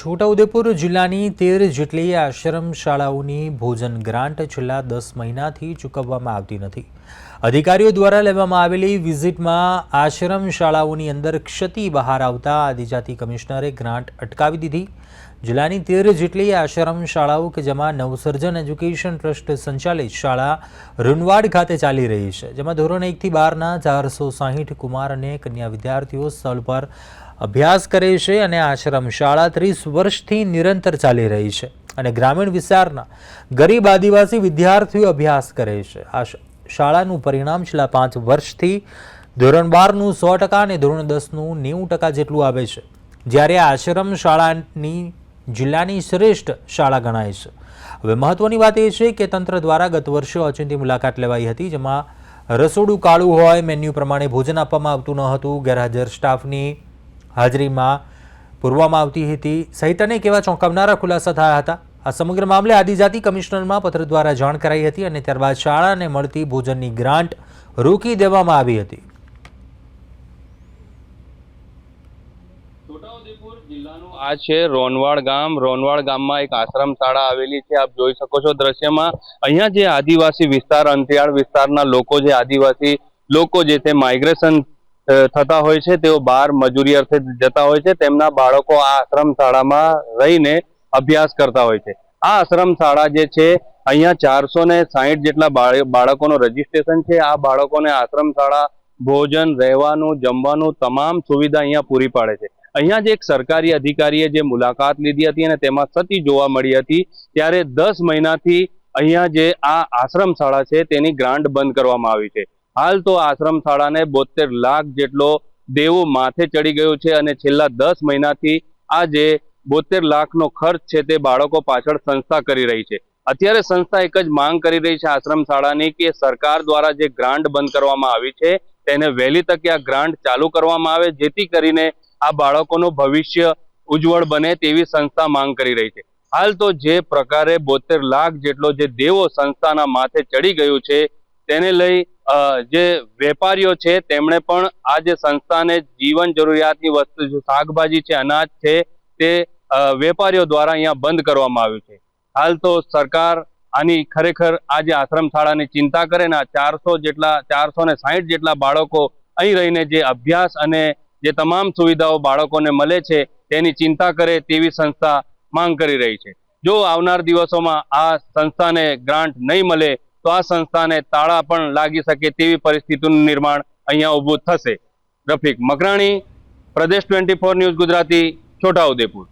છોટાઉદેપુર જિલ્લાની તેર જેટલી આશ્રમ શાળાઓની ભોજન ગ્રાન્ટ છેલ્લા દસ મહિનાથી ચૂકવવામાં આવતી નથી. અધિકારીઓ દ્વારા લેવામાં આવેલી વિઝિટમાં આશ્રમ શાળાઓની અંદર ક્ષતિ બહાર આવતા આદિજાતિ કમિશનરે ગ્રાન્ટ અટકાવી દીધી. જિલ્લાની તેર જેટલી આશ્રમ શાળાઓ કે જેમાં નવસર્જન એજ્યુકેશન ટ્રસ્ટ સંચાલિત શાળા રૂનવાડ ખાતે ચાલી રહી છે, જેમાં ધોરણ એકથી બારના ચારસો સાહીઠ કુમાર અને કન્યા વિદ્યાર્થીઓ સ્થળ પર અભ્યાસ કરે છે અને આશ્રમ શાળા ત્રીસ વર્ષથી નિરંતર ચાલી રહી છે અને ગ્રામીણ વિસ્તારના ગરીબ આદિવાસી વિદ્યાર્થીઓ અભ્યાસ કરે છે. આ શાળાનું પરિણામ છેલ્લા પાંચ વર્ષથી ધોરણ બારનું સો ટકા અને ધોરણ દસનું નેવું ટકા જેટલું આવે છે. જ્યારે આશ્રમ શાળાની જિલ્લાની શ્રેષ્ઠ શાળા ગણાય છે. હવે મહત્વની વાત એ છે કે તંત્ર દ્વારા ગત વર્ષે ઓચિંતી મુલાકાત લેવાઈ હતી, જેમાં રસોડું કાળું હોય, મેન્યુ પ્રમાણે ભોજન આપવામાં આવતું ન હતું, ગેરહાજર સ્ટાફની હાજરીમાં પૂરવામાં આવતી હતી. સહિત અનેક એવા ચોંકાવનારા ખુલાસા થયા હતા. આ સમગ્ર મામલે આદિજાતિ કમિશનરમાં પત્ર દ્વારા જાણ કરાઈ હતી અને ત્યારબાદ શાળાને મળતી ભોજનની ગ્રાન્ટ રોકી દેવામાં આવી હતી. આ છે રોનવાડ ગામ. રોનવાડ ગામમાં એક આશ્રમ શાળા આવેલી છે. આપ જોઈ શકો છો દ્રશ્યમાં અહીંયા જે આદિવાસી વિસ્તાર, અંતરિયાળ વિસ્તારના લોકો, જે આદિવાસી લોકો જે છે માઇગ્રેશન થતા હોય છે, તેઓ બહાર મજૂરી અર્થે જતા હોય છે, તેમના બાળકો આ આશ્રમ શાળામાં રહીને અભ્યાસ કરતા હોય છે. આ આશ્રમ શાળા જે છે, અહીંયા ચારસો ને સાહીઠ જેટલા બાળ- બાળકોનું રજીસ્ટ્રેશન છે. આ બાળકોને આશ્રમ શાળા, ભોજન, રહેવાનું, જમવાનું તમામ સુવિધા અહીંયા પૂરી પાડે છે. અહીંયા જે એક સરકારી અધિકારીએ જે મુલાકાત લીધી હતી અને તેમાં સતી જોવા મળી હતી, ત્યારે દસ મહિનાથી અહીંયા જે આ આશ્રમ શાળા છે, તેની ગ્રાન્ટ બંધ કરવામાં આવી છે. હાલ તો આશ્રમ શાળાને બોતેર લાખ જેટલો દેવો માથે ચડી ગયો છે અને છેલ્લા દસ મહિનાથી આ જે બોતેર લાખનો ખર્ચ છે તે બાળકો પાછળ સંસ્થા કરી રહી છે. અત્યારે સંસ્થા એક જ માંગ કરી રહી છે આશ્રમ શાળાની કે સરકાર દ્વારા જે ગ્રાન્ટ બંધ કરવામાં આવી છે તેને વહેલી તકે આ ગ્રાન્ટ ચાલુ કરવામાં આવે, જેથી કરીને આ બાળકોનું ભવિષ્ય ઉજ્જવળ બને તેવી સંસ્થા માંગ કરી રહી છે. હાલ તો જે પ્રકારે બોતેર લાખ જેટલો જે દેવો સંસ્થાના માથે ચડી ગયું છે તેને લઈ જે વેપારીઓ છે, તેમણે પણ આ જે સંસ્થાને જીવન જરૂરિયાતની વસ્તુ શાકભાજી છે, અનાજ છે, તે વેપારીઓ દ્વારા અહીંયા બંધ કરવામાં આવ્યું છે. હાલ તો સરકાર આની ખરેખર આ જે આશ્રમ શાળાની ચિંતા કરે ને, આ ચારસો જેટલા, ચારસો ને સાહીઠ જેટલા બાળકો અહીં રહીને જે અભ્યાસ અને જે તમામ સુવિધાઓ બાળકોને મળે છે, તેની ચિંતા કરે તેવી સંસ્થા માંગ કરી રહી છે. જો આવનાર દિવસોમાં આ સંસ્થાને ગ્રાન્ટ નહીં મળે તો આ સંસ્થાને તાળા પણ લાગી શકે તેવી પરિસ્થિતિનું નિર્માણ અહીંયા ઊભું થશે. Rafiq Makrani, Pradesh twenty four news Gujarati, Chhota Udepur.